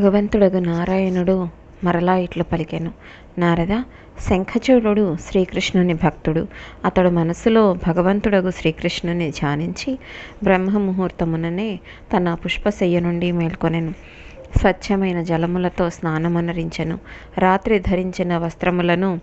భగవంతుడగు నారాయణుడు మరలా ఇట్లు పలికెను. నారద శంఖచూడు శ్రీకృష్ణుని భక్తుడు. అతడు మనసులో భగవంతుడగు శ్రీకృష్ణుని ధ్యానించి బ్రహ్మముహూర్తముననే తన పుష్పశయ్య నుండి మేల్కొనెను. స్వచ్ఛమైన జలములతో స్నానమనరించెను. రాత్రి ధరించిన వస్త్రములను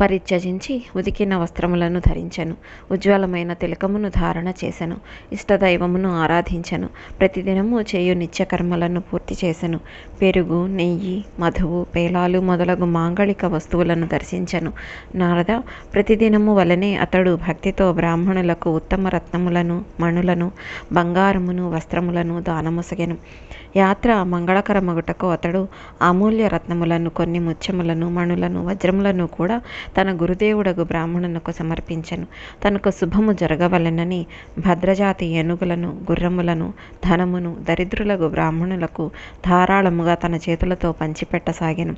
పరిత్యజించి ఉదికిన వస్త్రములను ధరించెను. ఉజ్వలమైన తిలకమును ధారణ చేసెను. ఇష్టదైవమును ఆరాధించెను. ప్రతిదినము చేయు నిత్యకర్మలను పూర్తి చేసెను. పెరుగు నెయ్యి మధువు పేలాలు మొదలగు మాంగళిక వస్తువులను దర్శించెను. నారద ప్రతిదినము వలనే అతడు భక్తితో బ్రాహ్మణులకు ఉత్తమ రత్నములను మణులను బంగారమును వస్త్రములను దానముసగెను. యాత్ర మంగళకరమగుటకు అతడు అమూల్య రత్నములను కొన్ని ముత్యములను మణులను వజ్రములను కూడా తన గురుదేవుడకు బ్రాహ్మణునకు సమర్పించెను. తనకు శుభము జరగవలెనని భద్రజాతి ఏనుగులను గుర్రములను ధనమును దరిద్రులకు బ్రాహ్మణులకు ధారాళముగా తన చేతులతో పంచిపెట్టసాగాను.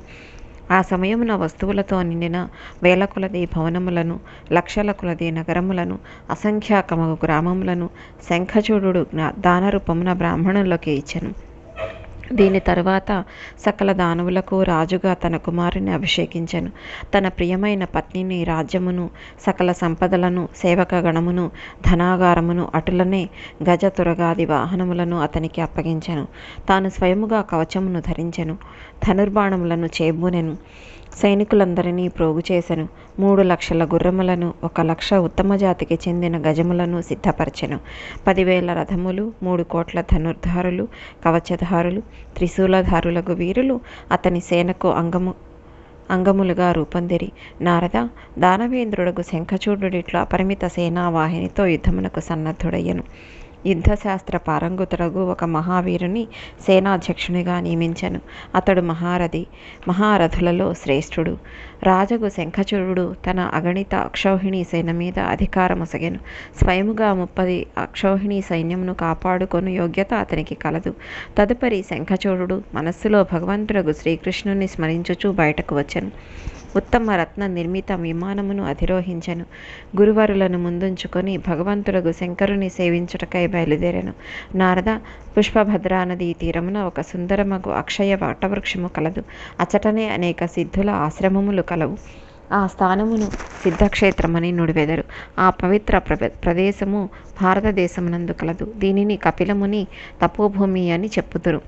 ఆ సమయమున వస్తువులతో నిండిన వేల కొలది భవనములను లక్షల కొలది నగరములను అసంఖ్యాకము గ్రామములను శంఖచూడు దానరూపమున బ్రాహ్మణులకి ఇచ్చెను. దీని తరువాత సకల దానవులకు రాజుగా తన కుమారుని అభిషేకించెను. తన ప్రియమైన పత్నిని రాజ్యమును సకల సంపదలను సేవక గణమును ధనాగారమును అటులనే గజ తురగాది వాహనములను అతనికి అప్పగించెను. తాను స్వయముగా కవచమును ధరించెను. ధనుర్బాణములను చేబూనెను. సైనికులందరినీ ప్రోగు చేసెను. మూడు లక్షల గుర్రములను ఒక లక్ష ఉత్తమ జాతికి చెందిన గజములను సిద్ధపరచెను. పదివేల రథములు మూడు కోట్ల ధనుర్ధారులు కవచధారులు త్రిశూలధారులకు వీరులు అతని సేనకు అంగము అంగములుగా రూపొందిరి. నారద దానవేంద్రుడకు శంఖచూడుడిట్లో అపరిమిత సేనావాహినితో యుద్ధమునకు సన్నద్ధుడయ్యను. యుద్ధశాస్త్ర పారంగుతుడగు ఒక మహావీరుని సేనాధ్యక్షునిగా నియమించను. అతడు మహారథి మహారథులలో శ్రేష్ఠుడు. రాజగు శంఖచూరుడు తన అగణిత అక్షౌహిణి సేన మీద అధికారమొసగెను. స్వయముగా ముప్పది అక్షౌహిణి సైన్యమును కాపాడుకొను యోగ్యత అతనికి కలదు. తదుపరి శంఖచూరుడు మనస్సులో భగవంతుడగు శ్రీకృష్ణుని స్మరించుచూ బయటకు వచ్చెను. ఉత్తమ రత్న నిర్మిత విమానమును అధిరోహించెను. గురువరులను ముందుంచుకొని భగవంతుడగు శంకరుని సేవించుటకై బయలుదేరెను. నారద పుష్పభద్రా నదీ తీరమున ఒక సుందరమగు అక్షయ వటవృక్షము కలదు. అచటనే అనేక సిద్ధుల ఆశ్రమములు కలవు. ఆ స్థానమును సిద్ధక్షేత్రమని నుడివెదరు. ఆ పవిత్ర ప్ర ప్రదేశము భారతదేశమునందు కలదు. దీనిని కపిలముని తపోభూమి అని చెప్పుదురు.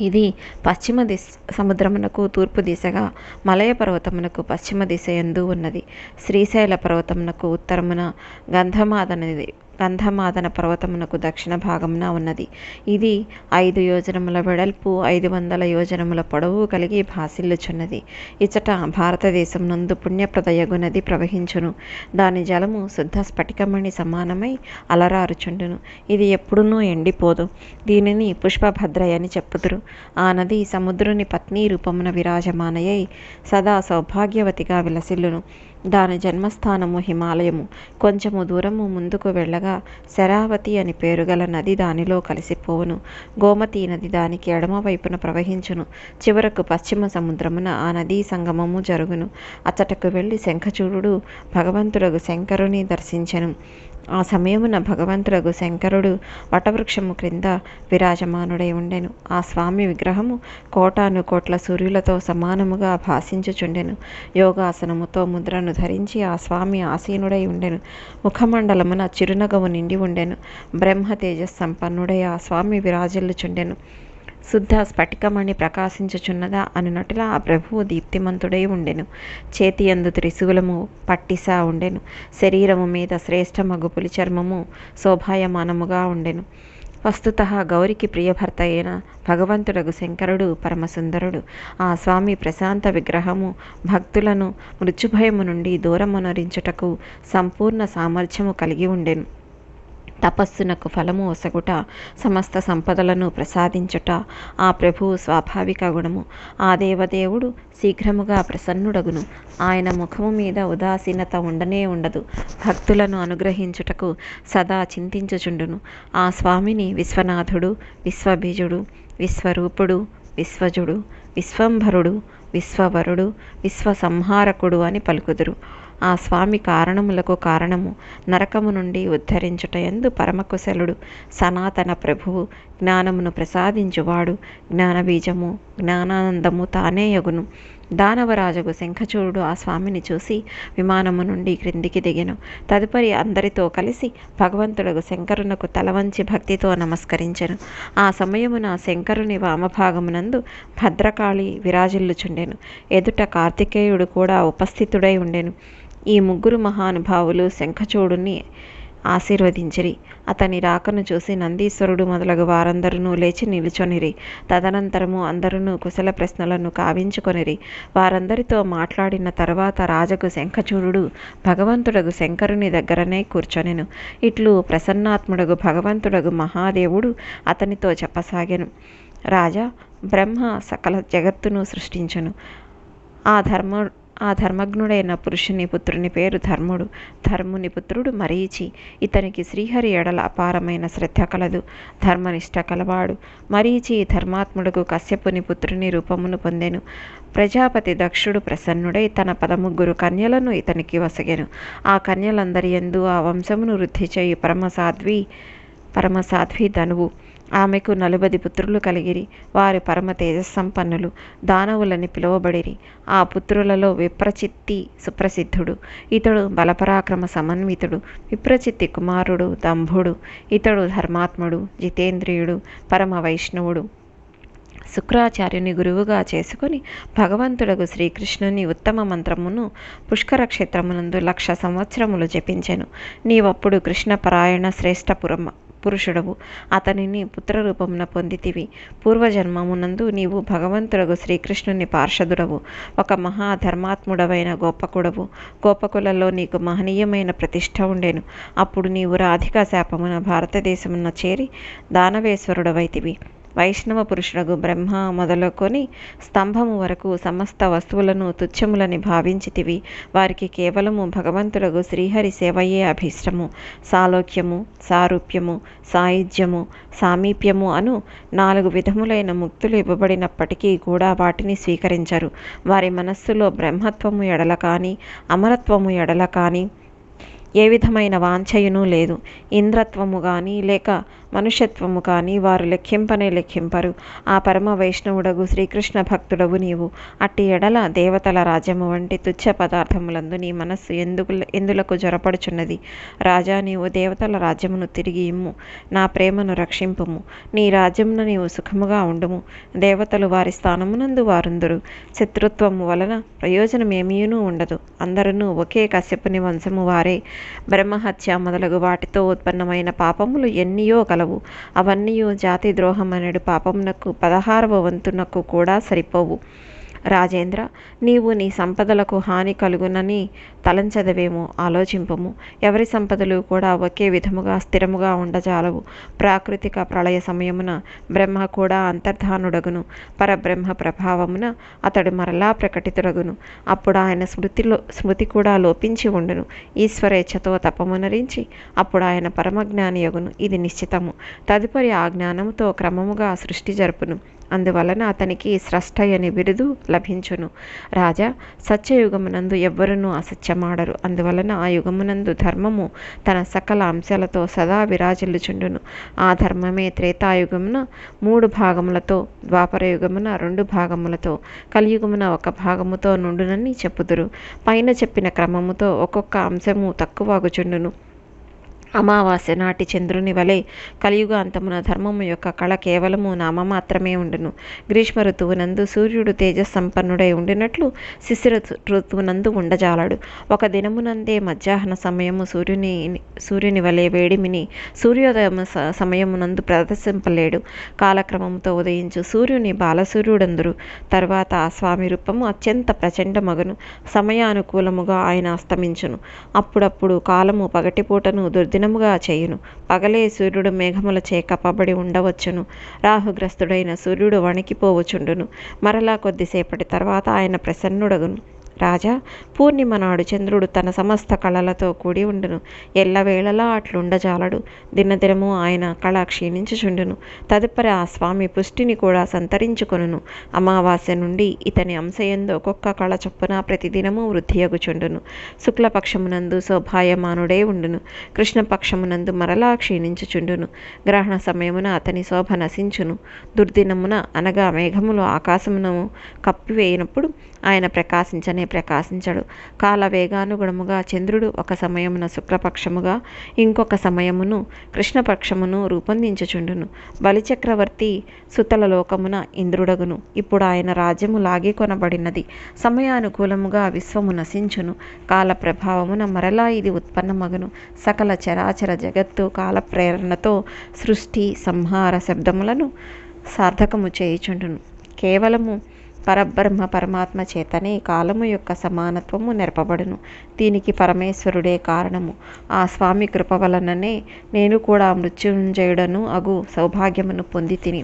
ఇది పశ్చిమ దిశ సముద్రమునకు తూర్పు దిశగా మలయ పర్వతమునకు పశ్చిమ దిశ ఎందు ఉన్నది. శ్రీశైల పర్వతమునకు ఉత్తరమున గంధమాదనది. గంధమాదన పర్వతమునకు దక్షిణ భాగమున ఉన్నది. ఇది ఐదు యోజనముల వెడల్పు ఐదు వందల యోజనముల పొడవు కలిగి భాసిల్లుచున్నది. ఇచ్చట భారతదేశం నందు పుణ్యప్రదయగు నది ప్రవహించును. దాని జలము శుద్ధ స్ఫటికమణి సమానమై అలరారుచుండును. ఇది ఎప్పుడునూ ఎండిపోదు. దీనిని పుష్పభద్రయ అని చెప్పుదురు. ఆ నది సముద్రుని పత్ని రూపమున విరాజమానయై సదా సౌభాగ్యవతిగా విలసిల్లును. దాని జన్మస్థానము హిమాలయము. కొంచెము దూరము ముందుకు వెళ్ళగా శరావతి అని పేరుగల నది దానిలో కలిసిపోవును. గోమతి నది దానికి ఎడమ వైపున ప్రవహించును. చివరకు పశ్చిమ సముద్రమున ఆ నదీ సంగమము జరుగును. అచ్చటకు వెళ్ళి శంఖచూడు భగవంతుడగు శంకరుని దర్శించెను. ఆ సమయమున భగవంతుడగు శంకరుడు వటవృక్షము క్రింద విరాజమానుడై ఉండెను. ఆ స్వామి విగ్రహము కోటాను కోట్ల సూర్యులతో సమానముగా భాషించుచుండెను యోగాసనముతో ముద్రను ధరించి ఆ స్వామి ఆసీనుడై ఉండెను. ముఖమండలమున చిరునగము నిండి ఉండెను. బ్రహ్మ తేజస్ సంపన్నుడై ఆ స్వామి విరాజిల్లుచుండెను. శుద్ధ స్ఫటికమణి ప్రకాశించుచున్నదా అనునటులా ఆ ప్రభువు దీప్తిమంతుడై ఉండెను. చేతి అందు త్రిశూలము పట్టిసా ఉండెను. శరీరము మీద శ్రేష్టమగు పులి చర్మము శోభాయమానముగా ఉండెను. వస్తుత గౌరికి ప్రియభర్త అయిన భగవంతుడగు శంకరుడు పరమసుందరుడు ఆ స్వామి ప్రశాంత విగ్రహము భక్తులను మృత్యుభయము నుండి దూరమునరించుటకు సంపూర్ణ సామర్థ్యము కలిగి ఉండెను. తపస్సునకు ఫలము ఒసగుట సమస్త సంపదలను ప్రసాదించుట ఆ ప్రభువు స్వాభావిక గుణము. ఆ దేవదేవుడు శీఘ్రముగా ప్రసన్నుడగును. ఆయన ముఖము మీద ఉదాసీనత ఉండనే ఉండదు. భక్తులను అనుగ్రహించుటకు సదా చింతించుచుండును. ఆ స్వామిని విశ్వనాథుడు విశ్వబీజుడు విశ్వరూపుడు విశ్వజుడు విశ్వంభరుడు విశ్వవరుడు విశ్వసంహారకుడు అని పలుకుదురు. ఆ స్వామి కారణములకు కారణము నరకము నుండి ఉద్ధరించుట ఎందు పరమకుశలుడు సనాతన ప్రభువు జ్ఞానమును ప్రసాదించువాడు జ్ఞానబీజము జ్ఞానానందము తానే యగును దానవరాజుకు శంఖచూడు ఆ స్వామిని చూసి విమానము నుండి క్రిందికి దిగెను. తదుపరి అందరితో కలిసి భగవంతుడకు శంకరునకు తలవంచి భక్తితో నమస్కరించెను. ఆ సమయమున శంకరుని వామభాగమునందు భద్రకాళి విరాజిల్లుచుండెను. ఎదుట కార్తికేయుడు కూడా ఉపస్థితుడై ఉండెను. ఈ ముగ్గురు మహానుభావులు శంఖచూడుని ఆశీర్వదించిరి. అతని రాకను చూసి నందీశ్వరుడు మొదలగు వారందరూ లేచి నిలుచొనిరి. తదనంతరము అందరూ కుశల ప్రశ్నలను కావించుకొనిరి. వారందరితో మాట్లాడిన తర్వాత రాజకు శంఖచూడు భగవంతుడగు శంకరుని దగ్గరనే కూర్చొనెను. ఇట్లు ప్రసన్నాత్ముడగు భగవంతుడగు మహాదేవుడు అతనితో చెప్పసాగెను. రాజా బ్రహ్మ సకల జగత్తును సృష్టించను. ఆ ధర్మ ఆ ధర్మజ్ఞుడైన పురుషుని పుత్రుని పేరు ధర్ముడు. ధర్ముని పుత్రుడు మరీచి. ఇతనికి శ్రీహరి ఎడల అపారమైన శ్రద్ధ కలదు. ధర్మనిష్ట కలవాడు. మరీచి ధర్మాత్ముడుకు కశ్యపుని పుత్రుని రూపమును పొందెను. ప్రజాపతి దక్షుడు ప్రసన్నుడై తన పదముగ్గురు కన్యలను ఇతనికి వసగెను. ఆ కన్యలందరి ఎందు ఆ వంశమును వృద్ధి చేయి పరమసాధ్వి పరమసాధ్వి ధనువు. ఆమెకు నలుబది పుత్రులు కలిగిరి. వారి పరమ తేజస్సంపన్నులు దానవులని పిలువబడిరి. ఆ పుత్రులలో విప్రచిత్తి సుప్రసిద్ధుడు. ఇతడు బలపరాక్రమ సమన్వితుడు. విప్రచిత్తి కుమారుడు దంభుడు. ఇతడు ధర్మాత్ముడు జితేంద్రియుడు పరమ వైష్ణవుడు. శుక్రాచార్యుని గురువుగా చేసుకుని భగవంతుడకు శ్రీకృష్ణుని ఉత్తమ మంత్రమును పుష్కర క్షేత్రమునందు లక్ష సంవత్సరములు జపించెను. నీవప్పుడు కృష్ణపరాయణ శ్రేష్టపురమ పురుషుడవు. అతనిని పుత్రరూపమున పొందితివి. పూర్వజన్మమునందు నీవు భగవంతుడగు శ్రీకృష్ణుని పార్షదుడవు. ఒక మహాధర్మాత్ముడవైన గోపకుడవు. గోపకులలో నీకు మహనీయమైన ప్రతిష్ట ఉండేను. అప్పుడు నీవు రాధికా శాపమున భారతదేశమున చేరి దానవేశ్వరుడవైతివి. వైష్ణవ పురుషుడగు బ్రహ్మ మొదలుకొని స్తంభము వరకు సమస్త వస్తువులను తుచ్చములని భావించితివి. వారికి కేవలము భగవంతుడగు శ్రీహరి సేవయే అభీష్టము. సాలోక్యము సారూప్యము సాయుధ్యము సామీప్యము అను నాలుగు విధములైన ముక్తులు ఇవ్వబడినప్పటికీ కూడా వాటిని స్వీకరించరు. వారి మనస్సులో బ్రహ్మత్వము ఎడల కానీ అమరత్వము ఎడల కానీ ఏ విధమైన వాంఛయును లేదు. ఇంద్రత్వము కానీ లేక మనుష్యత్వము కానీ వారు లెక్కింపనే లెక్కింపరు. ఆ పరమ వైష్ణవుడగు శ్రీకృష్ణ భక్తుడవు నీవు. అట్టి ఎడల దేవతల రాజ్యము వంటి తుచ్చ పదార్థములందు నీ మనస్సు ఎందుకు ఎందులకు జొరపడుచున్నది? రాజా నీవు దేవతల రాజ్యమును తిరిగి ఇమ్ము. నా ప్రేమను రక్షింపుము. నీ రాజ్యమున నీవు సుఖముగా ఉండుము. దేవతలు వారి స్థానమునందు వారుందురు. శత్రుత్వము వలన ప్రయోజనమేమీనూ ఉండదు. అందరూ ఒకే కశ్యపుని వంశము వారే. బ్రహ్మహత్య మొదలగు వాటితో ఉత్పన్నమైన పాపములు ఎన్నియో కలవు. అవన్నీ జాతి ద్రోహం అనడు పాపమునకు పదహారవ వంతునకు కూడా సరిపోవు. రాజేంద్ర నీవు నీ సంపదలకు హాని కలుగునని తలంచదవేమో ఆలోచింపము. ఎవరి సంపదలు కూడా ఒకే విధముగా స్థిరముగా ఉండజాలవు. ప్రాకృతిక ప్రళయ సమయమున బ్రహ్మ కూడా అంతర్ధానుడగును. పరబ్రహ్మ ప్రభావమున అతడు మరలా ప్రకటితుడగును. అప్పుడు ఆయన స్మృతిలో స్మృతి కూడా లోపించి ఉండును. ఈశ్వరేచ్ఛతో తపమునరించి అప్పుడు ఆయన పరమజ్ఞాని యగును ఇది నిశ్చితము. తదుపరి ఆ జ్ఞానముతో క్రమముగా సృష్టి జరుపును. అందువలన అతనికి అనే బిరుదు లభించును. రాజా సత్యయుగమునందు ఎవ్వరూ అసత్యమాడరు. అందువలన ఆ యుగమునందు ధర్మము తన సకల అంశాలతో సదా విరాజిల్లుచుండును. ఆ ధర్మమే త్రేతాయుగమున మూడు భాగములతో ద్వాపర యుగమున రెండు భాగములతో కలియుగమున ఒక భాగముతో నుండునని చెప్పుదురు. పైన చెప్పిన క్రమముతో ఒక్కొక్క అంశము తక్కువగుచుండును. అమావాస్య నాటి చంద్రుని వలె కలియుగ అంతమున ధర్మము యొక్క కళ కేవలము నామ మాత్రమే ఉండును. గ్రీష్మ ఋతువునందు సూర్యుడు తేజస్సంపన్నుడై ఉండినట్లు శిశిర ఋతువునందు ఉండజాలడు. ఒక దినమునందే మధ్యాహ్న సమయము సూర్యుని సూర్యుని వలె వేడిమిని సూర్యోదయం సమయమునందు ప్రదర్శింపలేడు. కాలక్రమంతో ఉదయించు సూర్యుని బాలసూర్యుడందురు. తర్వాత ఆ స్వామి రూపము అత్యంత ప్రచండ మగను సమయానుకూలముగా ఆయన అస్తమించును. అప్పుడప్పుడు కాలము పగటిపూటను దుర్ది దినముగా చేయును. పగలే సూర్యుడు మేఘములచే కప్పబడి ఉండవచ్చును. రాహుగ్రస్తుడైన సూర్యుడు వణికిపోవచుండును మరలా కొద్దిసేపటి తర్వాత ఆయన ప్రసన్నుడగును. రాజా పూర్ణిమ నాడు చంద్రుడు తన సమస్త కళలతో కూడి ఉండును. ఎల్లవేళలా అట్లుండజాలడు. దినదినము ఆయన కళ క్షీణించుచుండును. తదుపరి ఆ స్వామి పుష్టిని కూడా సంతరించుకొనును. అమావాస్య నుండి ఇతని అంశయందు ఒక్కొక్క కళ చొప్పున ప్రతిదినము వృద్ధియగుచుండును. శుక్లపక్షమునందు శోభాయమానుడే ఉండును. కృష్ణపక్షమునందు మరలా క్షీణించుచుండును. గ్రహణ సమయమున అతని శోభ నశించును. దుర్దినమున అనగా మేఘములు ఆకాశమును కప్పివేయినప్పుడు ఆయన ప్రకాశించనే ప్రకాశించడు. కాల వేగానుగుణముగా చంద్రుడు ఒక సమయమున శుక్లపక్షముగా ఇంకొక సమయమును కృష్ణపక్షమును రూపొందించుచుండును. బలిచక్రవర్తి సుతల లోకమున ఇంద్రుడగును. ఇప్పుడు ఆయన రాజ్యము లాగి కొనబడినది. సమయానుకూలముగా విశ్వము నశించును. కాల ప్రభావమున మరలా ఇది ఉత్పన్నమగును. సకల చరాచర జగత్తు కాల ప్రేరణతో సృష్టి సంహార శబ్దములను సార్థకము చేయుచుండును. కేవలము పరబ్రహ్మ పరమాత్మ చేతనే కాలము యొక్క సమానత్వము నెరపబడును. దీనికి పరమేశ్వరుడే కారణము. ఆ స్వామి కృప వలననే నేను కూడా మృత్యుంజయుడను అగు సౌభాగ్యమును పొంది తిని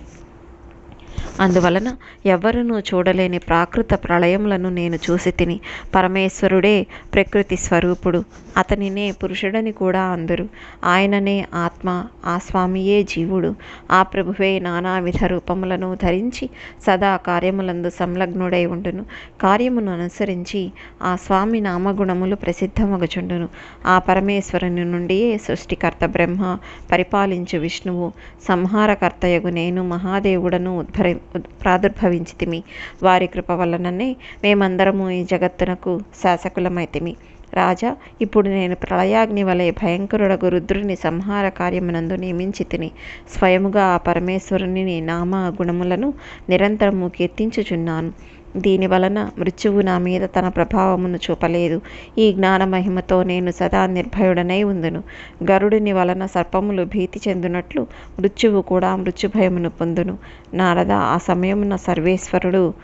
అందువలన ఎవ్వరునూ చూడలేని ప్రాకృత ప్రళయములను నేను చూసి తిని పరమేశ్వరుడే ప్రకృతి స్వరూపుడు. అతనినే పురుషుడని కూడా అందరు. ఆయననే ఆత్మ ఆ స్వామియే జీవుడు. ఆ ప్రభువే నానావిధ రూపములను ధరించి సదా కార్యములందు సంలగ్నుడై ఉండును. కార్యమును అనుసరించి ఆ స్వామి నామగుణములు ప్రసిద్ధమగుచుండును. ఆ పరమేశ్వరుని నుండియే సృష్టికర్త బ్రహ్మ పరిపాలించు విష్ణువు. సంహారకర్తయగు నేను మహాదేవుడను ఉద్భరి ప్రాదుర్భవించితిమి. వారి కృప వలననే మేమందరము ఈ జగత్తునకు శాసకులమైతిమి. రాజా ఇప్పుడు నేను ప్రళయాగ్ని వలె భయంకరుడగు రుద్రుని సంహార కార్యమునందు నియమించి తిని స్వయముగా ఆ పరమేశ్వరుని నామ గుణములను నిరంతరము కీర్తించుచున్నాను. దీని వలన మృత్యువు నా మీద తన ప్రభావమును చూపలేదు. ఈ జ్ఞాన మహిమతో నేను సదా నిర్భయుడనై ఉందును. గరుడిని వలన సర్పములు భీతి చెందినట్లు మృత్యువు కూడా మృత్యుభయమును పొందును. నారద ఆ సమయమున సర్వేశ్వరుడు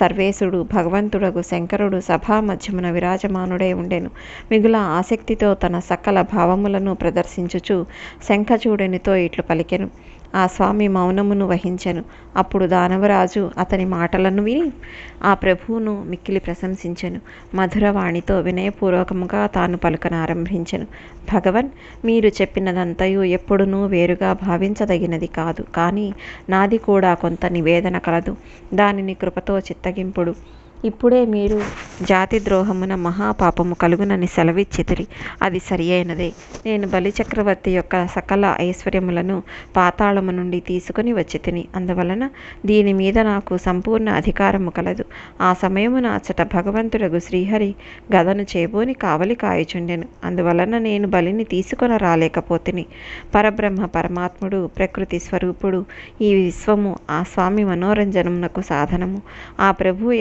సర్వేశుడు భగవంతుడగు శంకరుడు సభా మధ్యమున విరాజమానుడై ఉండెను. మిగుల ఆసక్తితో తన సకల భావములను ప్రదర్శించుచు శంఖచూడనితో ఇట్లు పలికెను. ఆ స్వామి మౌనమును వహించెను. అప్పుడు దానవరాజు అతని మాటలను విని ఆ ప్రభువును మిక్కిలి ప్రశంసించెను. మధురవాణితో వినయపూర్వకముగా తాను పలుకనారంభించెను భగవన్ మీరు చెప్పినదంతయు ఎప్పుడునూ వేరుగా భావించదగినది కాదు. కానీ నాది కూడా కొంత నివేదన కలదు. దానిని కృపతో చిత్తగింపుడు. ఇప్పుడే మీరు జాతి ద్రోహమున మహాపాపము కలుగునని సెలవిచ్చితిరి. అది సరి అయినదే నేను బలిచక్రవర్తి యొక్క సకల ఐశ్వర్యములను పాతాళము నుండి తీసుకుని వచ్చి తిని అందువలన దీని మీద నాకు సంపూర్ణ అధికారము కలదు. ఆ సమయమున అచ్చట భగవంతుడగు శ్రీహరి గదను చేబోని కావలి కాయుచుండెను. అందువలన నేను బలిని తీసుకొని రాలేకపోతిని. పరబ్రహ్మ పరమాత్ముడు ప్రకృతి స్వరూపుడు ఈ విశ్వము ఆ స్వామి మనోరంజనమునకు సాధనము. ఆ ప్రభువు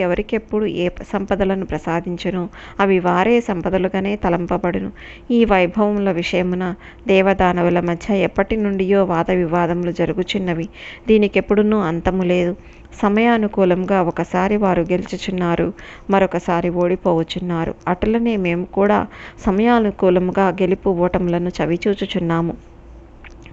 ఎప్పుడు ఏ సంపదలను ప్రసాదించును అవి వారే సంపదలుగానే తలంపబడును. ఈ వైభవముల విషయమున దేవదానవుల మధ్య ఎప్పటి నుండియో వాద వివాదములు జరుగుచున్నవి. దీనికెప్పుడునూ అంతము లేదు. సమయానుకూలంగా ఒకసారి వారు గెలుచుచున్నారు మరొకసారి ఓడిపోవచ్చున్నారు అటులనే మేము కూడా సమయానుకూలంగా గెలుపు ఓటములను చవిచూచుచున్నాము.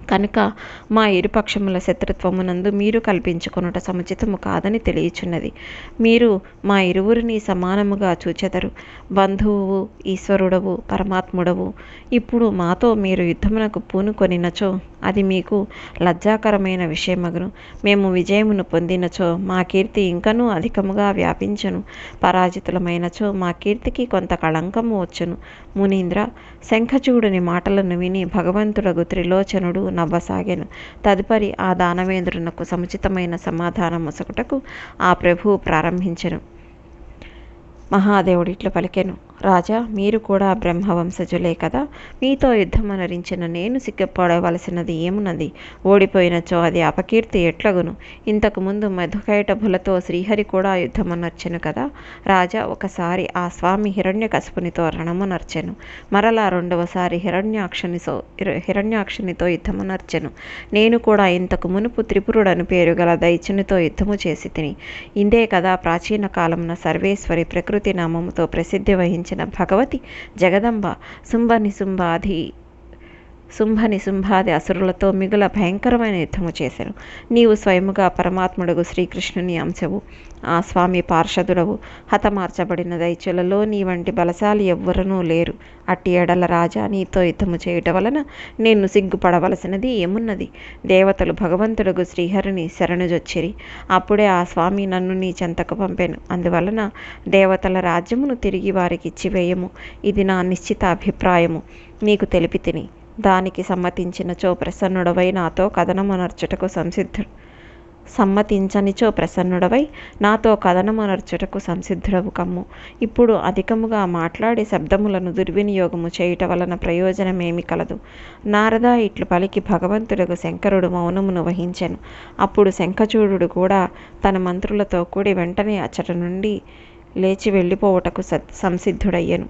కనుక మా ఇరుపక్షముల శత్రుత్వమునందు మీరు కల్పించుకొనుట సముచితము కాదని తెలియచున్నది. మీరు మా ఇరువురిని సమానముగా చూచెదరు. బంధువు ఈశ్వరుడవు పరమాత్ముడవు ఇప్పుడు మాతో మీరు యుద్ధమునకు పూనుకొనినచో అది మీకు లజ్జాకరమైన విషయమగును. మేము విజయమును పొందినచో మా కీర్తి ఇంకనూ అధికముగా వ్యాపించను. పరాజితులమైనచో మా కీర్తికి కొంత కళంకము వచ్చును. మునీంద్ర శంఖచూడుని మాటలను విని భగవంతుడగు త్రిలోచనుడు నవ్వసాగాను. తదుపరి ఆ దానవేంద్రునకు సముచితమైన సమాధానం ముసగుటకు ఆ ప్రభువు ప్రారంభించెను. మహాదేవుడు ఇట్లు పలికెను. రాజా మీరు కూడా బ్రహ్మవంశజులే కదా? మీతో యుద్ధమనరించిన నేను సిగ్గుపడవలసినది ఏమున్నది? ఓడిపోయినచో అది అపకీర్తి ఎట్లగును? ఇంతకు ముందు మధుకైటభులతో శ్రీహరి కూడా యుద్ధమనర్చెను కదా? రాజా ఒకసారి ఆ స్వామి హిరణ్యకశపునితో రణమునర్చెను మరలా రెండవసారి హిరణ్యాక్షనితో హిరణ్యాక్షనితో యుద్ధమునర్చెను నేను కూడా ఇంతకు మునుపు త్రిపురుడను పేరు గల దైత్యునితో యుద్ధము చేసి తిని. ఇందే కదా ప్రాచీన కాలమున సర్వేశ్వరి ప్రకృతి నామముతో ప్రసిద్ధి వహించిన భగవతి జగదంబ శుంభ నిశుంభాది శుంభ నిశుంభాది అసురులతో మిగుల భయంకరమైన యుద్ధము చేశారు నీవు స్వయముగా పరమాత్ముడగు శ్రీకృష్ణుని అంశవు. ఆ స్వామి పార్షదుడవు. హతమార్చబడిన దైత్యులలో నీ వంటి బలశాలి ఎవ్వరనూ లేరు. అట్టి ఎడల రాజా నీతో యుద్ధము చేయుట వలన నేను సిగ్గుపడవలసినది ఏమున్నది? దేవతలు భగవంతుడగు శ్రీహరిని శరణుజొచ్చిరి. అప్పుడే ఆ స్వామి నన్ను నీ చెంతకు పంపాను. అందువలన దేవతల రాజ్యమును తిరిగి వారికి ఇచ్చివేయము. ఇది నా నిశ్చిత అభిప్రాయము నీకు తెలిపి తిని. దానికి సమ్మతించినచో ప్రసన్నుడవై నాతో కథనమనర్చుటకు సంసిద్ధుడు సమ్మతించనిచో ప్రసన్నుడవై నాతో కథనమనర్చుటకు సంసిద్ధుడవు కమ్ము. ఇప్పుడు అధికముగా మాట్లాడి శబ్దములను దుర్వినియోగము చేయుట వలన ప్రయోజనమేమి కలదు. నారద ఇట్లు పలికి భగవంతుడకు శంకరుడు మౌనమును వహించెను. అప్పుడు శంఖచూడు కూడా తన మంత్రులతో కూడి వెంటనే అచ్చట నుండి లేచి వెళ్ళిపోవుటకు సంసిద్ధుడయ్యను.